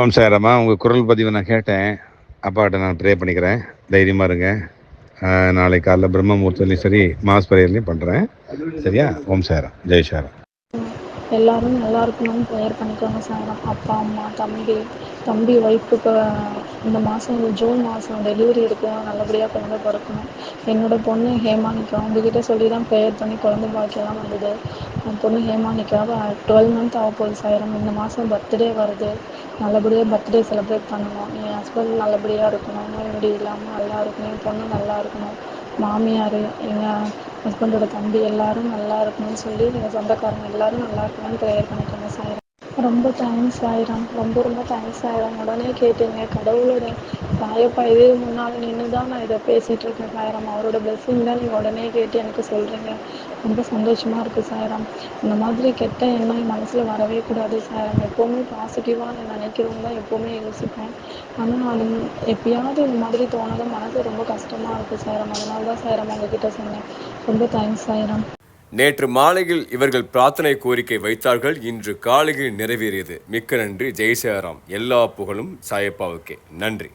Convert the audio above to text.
ஓம் சாரம்மா உங்கள் குரல் பதிவை நான் கேட்டேன். அப்பாட்ட நான் ப்ரே பண்ணிக்கிறேன். தைரியமாக இருங்க. ஆஹ் நாளை காலைல பிரம்ம முகூர்த்தத்துலையும் சரி மாஸ் பிரேயர்லையும் பண்ணுறேன் சரியா? ஓம் சாரம் ஜெய் சாரம் எல்லாரும் நல்லா இருக்கணும்னு ப்ரேயர் பண்ணிக்கோங்க சார் அப்பா அம்மா தம்பி தம்பி ஒய்ஃபுக்கு இந்த மாதம் ஜூன் மாதம் டெலிவரி இருக்கு நல்லபடியாக குழந்தை பிறக்கணும். என்னோட பொண்ணு ஹேமானிகா உங்ககிட்ட சொல்லி தான் ப்ரேயர் பண்ணி குழந்தை பாக்கியெல்லாம் வந்தது. என் பொண்ணு ஹேமானிக்காக டுவெல் மந்த் ஆக போகுது சாயிரம் இந்த மாதம் பர்த்டே வருது. நல்லபடியாக பர்த்டே செலிப்ரேட் பண்ணணும். என் ஹஸ்பண்ட் நல்லபடியாக இருக்கணும். நோய் நொடி இல்லாமல் நல்லா இருக்கணும். என் பொண்ணு நல்லா இருக்கணும். மாமியார் எங்கள் ஹஸ்பண்டோட தம்பி எல்லாரும் நல்லா இருக்கணும்னு சொல்லி எங்கள் சொந்தக்காரங்க எல்லாரும் நல்லா இருக்கணும்னு ப்ரேயர் பண்ணிக்கோங்க சாயிரம் ரொம்ப தேங்க்ஸ் ஆயிரம் ரொம்ப ரொம்ப தேங்க்ஸ் ஆயிரம் உடனே கேட்டீங்க. கடவுளோட சாயப்பா இதே முன்னால் நின்று தான் நான் இதை பேசிகிட்டு இருக்கேன் சாயராம். அவரோட பிளெஸ்ஸிங் தான் நீங்கள் உடனே கேட்டு எனக்கு சொல்கிறீங்க ரொம்ப சந்தோஷமாக இருக்குது சாயராம். இந்த மாதிரி கெட்ட எண்ணம் என் மனசில் வரவே கூடாது சாயராம். எப்போவுமே பாசிட்டிவாக நான் நினைக்கிறவங்க தான் எப்போவுமே யோசிப்பேன். ஆனால் அது எப்பயாவது இந்த மாதிரி தோணதும் மனசு ரொம்ப கஷ்டமாக இருக்குது சாயராம். அதனால தான் சாயராம் உங்ககிட்ட சொன்னேன். ரொம்ப தேங்க்ஸ் சாயராம். நேற்று மாலையில் இவர்கள் பிரார்த்தனை கோரிக்கை வைத்தார்கள். இன்று காலையில் நிறைவேறியது. மிக்க நன்றி. ஜெய் எல்லா புகழும் சாயப்பாவுக்கே. நன்றி.